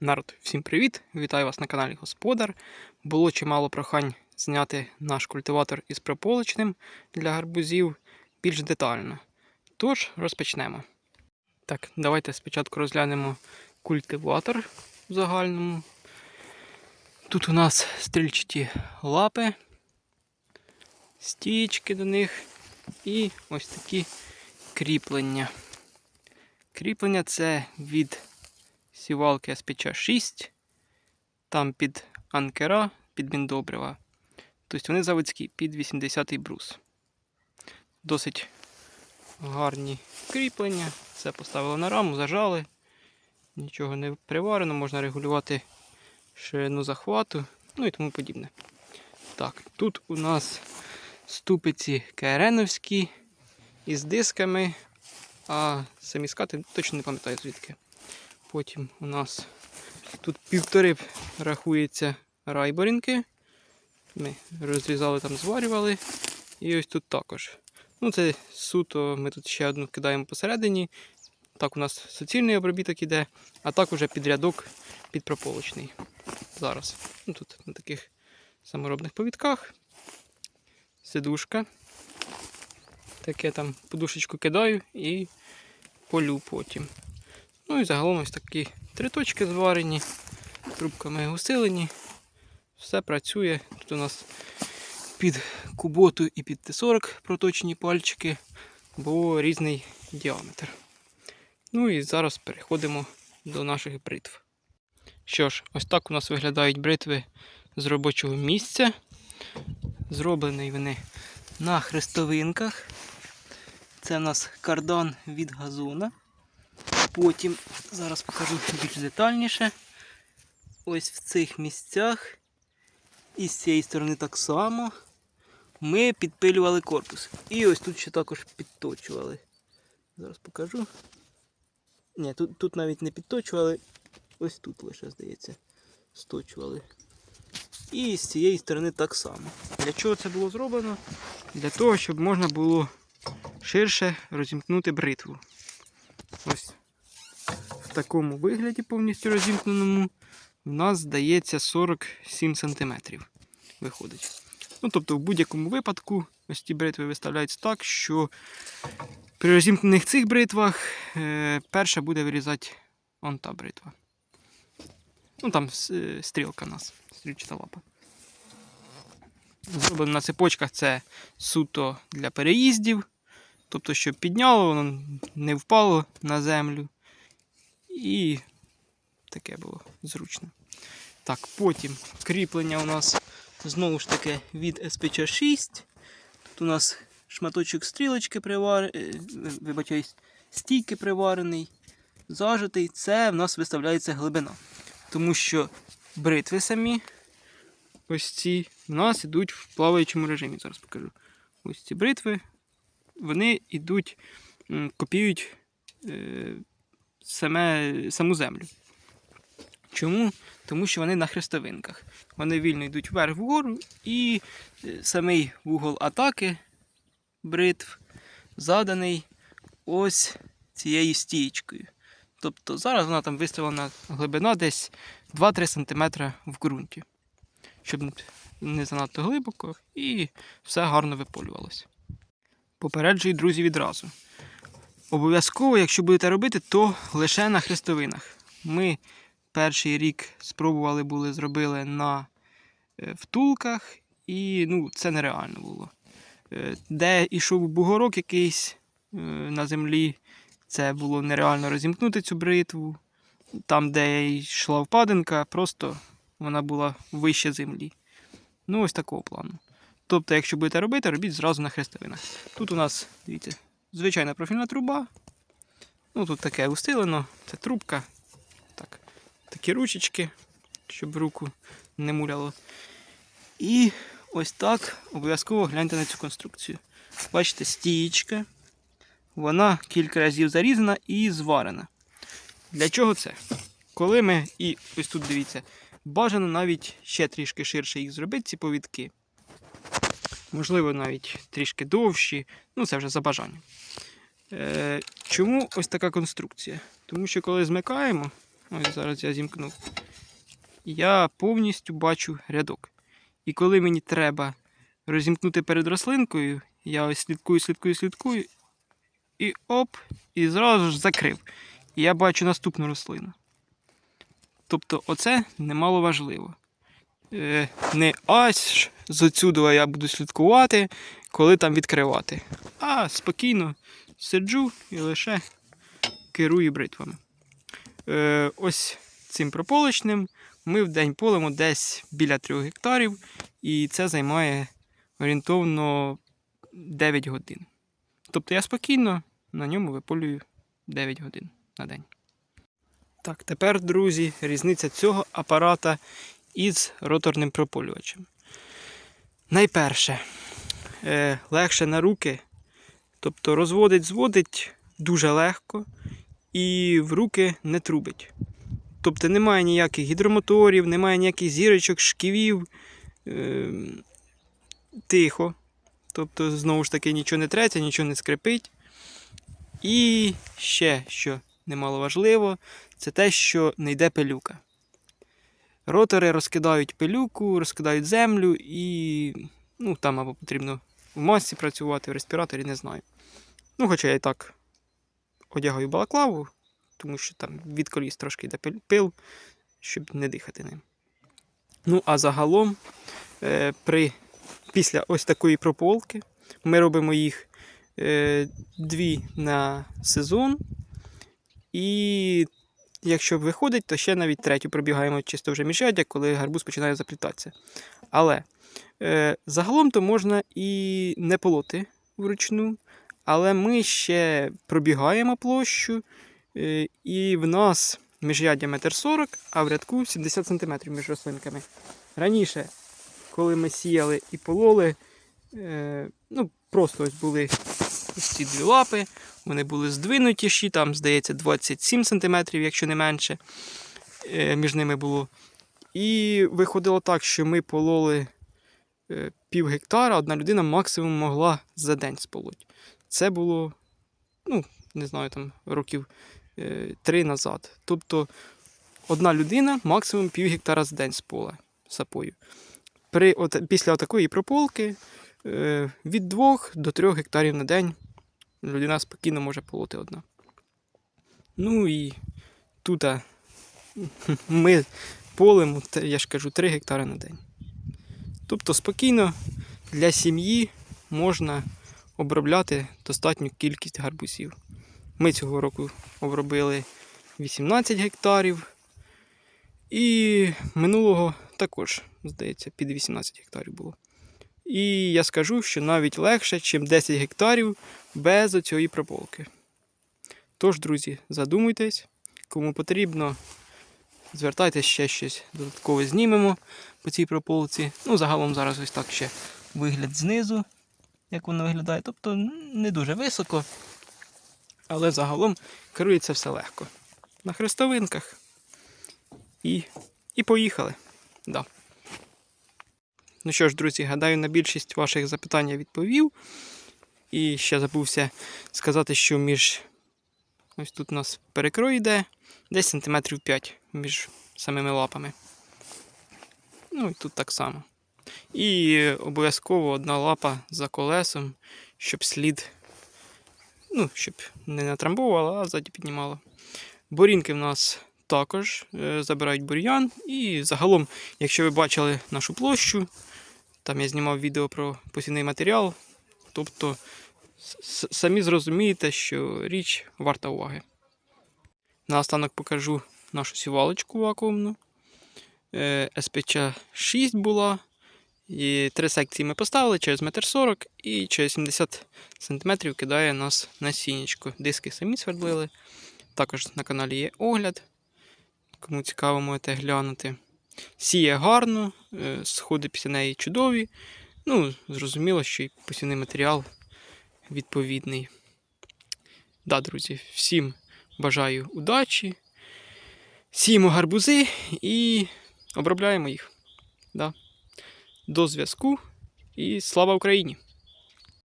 Народ, всім привіт! Вітаю вас на каналі Господар. Було чимало прохань зняти наш культиватор із прополочним для гарбузів більш детально. Тож розпочнемо. Так, давайте спочатку розглянемо культиватор в загальному. Тут у нас стрільчаті лапи, стічки до них і ось такі кріплення. Кріплення це від сівалки СПЧ 6, там під анкера, під міндобрива. Тобто вони заводські під 80-й брус. Досить гарні кріплення. Все поставили на раму, зажали. Нічого не приварено, можна регулювати ширину захвату, ну і тому подібне. Так, тут у нас ступиці КРНовські із дисками, а самі скати точно не пам'ятаю звідки. Потім у нас тут півтори рахується райборінки. Ми розрізали там, зварювали. І ось тут також. Ну, це суто, ми тут ще одну кидаємо посередині. Так, у нас суцільний обробіток іде, а так уже під рядок підпрополочний. Зараз. Ну, Тут на таких саморобних повідках. Сидушка. Таке там подушечку кидаю і полю потім. Ну і загалом ось такі три точки зварені, трубками усилені. Все працює. Тут у нас під куботу і під Т40 проточні пальчики, бо різний діаметр. Ну і зараз переходимо до наших бритв. Що ж, ось так у нас виглядають бритви з робочого місця. Зроблені вони на хрестовинках. Це у нас кардан від газона. Потім зараз покажу більш детальніше. Ось в цих місцях і з цієї сторони так само ми підпилювали корпус. І ось тут ще також підточували. Зараз покажу. Ні, тут, тут навіть не підточували, ось тут лише, здається, сточували. І з цієї сторони так само. Для чого це було зроблено? Для того, щоб можна було ширше розімкнути бритву. Ось такому вигляді повністю розімкненому в нас здається 47 см виходить. Ну, тобто, в будь-якому випадку ось ці бритви виставляються так, що при розімкнених цих бритвах е, перша буде вирізати он та бритва. Ну там е, стрілка у нас, стрільчата лапа. Зроблено на цепочках це суто для переїздів. Тобто, щоб підняло, воно не впало на землю. І таке було зручно. Так, потім кріплення у нас знову ж таки від СПЧ 6. Тут у нас шматочок стрілочки приварений, вибачаюсь, стійки приварений, зажитий. Це в нас виставляється глибина. Тому що бритви самі, ось ці, в нас йдуть в плаваючому режимі. Зараз покажу. Ось ці бритви, вони йдуть, м, копіюють е, саме, саму землю. Чому? Тому що вони на хрестовинках. Вони вільно йдуть вверх вгору і е, самий вугол атаки бритв заданий ось цією стієчкою. Тобто зараз вона там виставлена глибина десь 2-3 см в ґрунті, щоб не занадто глибоко і все гарно виполювалося. Попереджую, друзі, відразу. Обов'язково, якщо будете робити, то лише на хрестовинах. Ми перший рік спробували були, зробили на е, втулках, і ну, це нереально було. Е, Де йшов бугорок якийсь е, на землі, це було нереально розімкнути цю бритву. Там, де йшла впадинка, просто вона була вище землі. Ну, ось такого плану. Тобто, якщо будете робити, робіть зразу на хрестовинах. Тут у нас, дивіться, звичайна профільна труба. Ну, тут таке устилено, це трубка. Так, такі ручечки, щоб руку не муляло. І ось так обов'язково гляньте на цю конструкцію. Бачите, стієчка. Вона кілька разів зарізана і зварена. Для чого це? Коли ми, і ось тут дивіться, бажано навіть ще трішки ширше їх зробити, ці повідки. Можливо, навіть трішки довші, ну це вже за бажанням. Е, чому ось така конструкція? Тому що коли змикаємо, ось зараз я зімкнув, я повністю бачу рядок. І коли мені треба розімкнути перед рослинкою, я ось слідкую, слідкую, слідкую, і оп, і зразу ж закрив. І я бачу наступну рослину. Тобто, оце немало важливо. Е, не аж з отсюди я буду слідкувати, коли там відкривати. А спокійно сиджу і лише керую бритвами. Е, ось цим прополочним ми в день полимо десь біля 3 гектарів, і це займає орієнтовно 9 годин. Тобто я спокійно на ньому виполюю 9 годин на день. Так, тепер, друзі, різниця цього апарата із роторним прополювачем. Найперше, е, легше на руки, тобто розводить, зводить дуже легко і в руки не трубить. Тобто немає ніяких гідромоторів, немає ніяких зірочок, шківів. Е, тихо. Тобто, знову ж таки, нічого не треться, нічого не скрипить. І ще, що немало важливо, це те, що не йде пилюка. Ротори розкидають пилюку, розкидають землю і ну, там або потрібно в масці працювати, в респіраторі, не знаю. Ну, хоча я і так одягаю балаклаву, тому що там від коліс трошки йде пил- щоб не дихати ним. Ну, а загалом, е, при, після ось такої прополки, ми робимо їх е, дві на сезон. І якщо виходить, то ще навіть третю пробігаємо чисто вже міжряддя, коли гарбуз починає заплітатися. Але е, загалом то можна і не полоти вручну, але ми ще пробігаємо площу, е, і в нас міжряддя 1,40 м, а в рядку 70 см між рослинками. Раніше, коли ми сіяли і пололи, е, ну, просто ось були ці дві лапи, вони були здвинутіші, там, здається, 27 см, якщо не менше, е, між ними було. І виходило так, що ми пололи е, пів гектара, одна людина максимум могла за день сполоть. Це було, ну, не знаю, там років е, три назад. Тобто одна людина максимум пів гектара за день з пола сапою. При, от, після такої прополки від 2 до 3 гектарів на день людина спокійно може полоти одна. Ну і тут ми полимо, я ж кажу, 3 гектари на день. Тобто спокійно для сім'ї можна обробляти достатню кількість гарбузів. Ми цього року обробили 18 гектарів. І минулого також, здається, під 18 гектарів було. І я скажу, що навіть легше, ніж 10 гектарів без оцієї прополки. Тож, друзі, задумуйтесь, кому потрібно, звертайтесь ще щось додатково знімемо по цій прополці. Ну, загалом зараз ось так ще вигляд знизу, як воно виглядає. Тобто не дуже високо, але загалом керується все легко. На хрестовинках. І, і поїхали. Да. Ну що ж, друзі, гадаю, на більшість ваших запитань я відповів. І ще забувся сказати, що між ось тут у нас перекрой йде десь сантиметрів 5 між самими лапами. Ну і тут так само. І обов'язково одна лапа за колесом, щоб слід, ну, щоб не натрамбовувала, а ззаді піднімала. Борінки в нас також е, забирають бур'ян. І загалом, якщо ви бачили нашу площу, там я знімав відео про посівний матеріал. Тобто самі зрозумієте, що річ варта уваги. Наостанок покажу нашу сівалочку вакуумну. Е, СПЧ 6 була. І три секції ми поставили через 1,40 м і через 70 см кидає нас на сінечко. Диски самі свердлили. Також на каналі є огляд. Кому цікаво, можете глянути. Сіє гарно, е, сходи після неї чудові. Ну, зрозуміло, що і посівний матеріал відповідний. Да, друзі, всім бажаю удачі. Сіємо гарбузи і обробляємо їх. Да. До зв'язку і слава Україні!